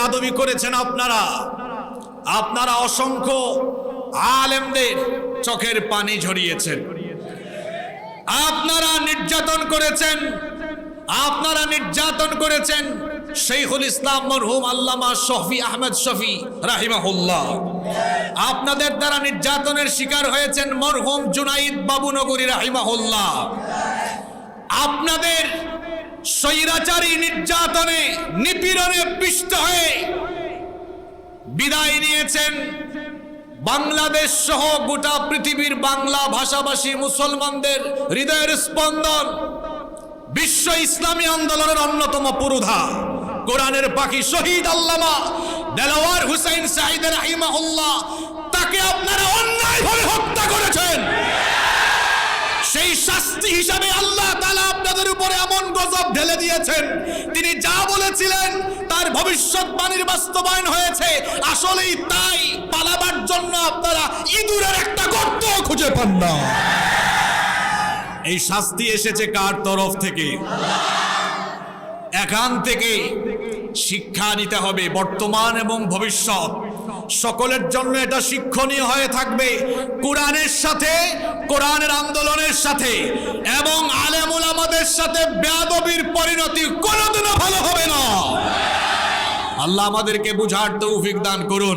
বেয়াদবি করেছেন আপনারা। আপনারা অসংখ্য আলেমদের চোখের পানি ঝরিয়েছেন। আপনারা নির্যাতন করেছেন। আপনারা নির্যাতন করেছেন। শেখুল ইসলাম মরহুম আল্লামা শফি আহমেদ শফি রাহিমাহুল্লাহ। আপনাদের দ্বারা নির্যাতনের শিকার হয়েছেন মরহুম জুনাইদ বাবুনগরী রাহিমাহুল্লাহ। আপনাদের স্বৈরাচারী নির্যাতনে নিপীড়নে পিষ্ট হয়ে বিদায় নিয়েছেন বাংলাদেশ সহ গোটা পৃথিবীর বাংলা ভাষাভাষী মুসলমানদের হৃদয়ের স্পন্দন। বিশ্ব ইসলামী আন্দোলনের অন্যতম পুরোধা। কোরআনের পাখি শহীদ আল্লামা দেলাওয়ার হুসাইন সাইদ রাহিমাহুল্লাহ, তাকে আপনারা অন্যায়ভাবে হত্যা করেছেন। সেই শাস্তি হিসাবে আল্লাহ তাআলা আপনাদের উপরে এমন গজব ঢেলে দিয়েছেন। তিনি যা বলেছিলেন, তার ভবিষ্যৎবাণীর বাস্তবায়ন হয়েছে। আসলেই তাই পালাবার জন্য আপনারা ইঁদুরের একটা গর্ত খুঁজে পান না। এই শাস্তি এসেছে কার তরফ থেকে? এখান থেকে শিক্ষা নিতে হবে বর্তমান এবং ভবিষ্যৎ। সকলের জন্য এটা শিক্ষণীয় হয়ে থাকবে। কোরআনের সাথে, কোরআনের আন্দোলনের সাথে এবং আলেমুল আমাদের সাথে ব্যাদবির পরিণতি কোনোদিনও ভালো হবে না। আল্লাহ আমাদেরকে বুঝার তৌফিক দান করুন।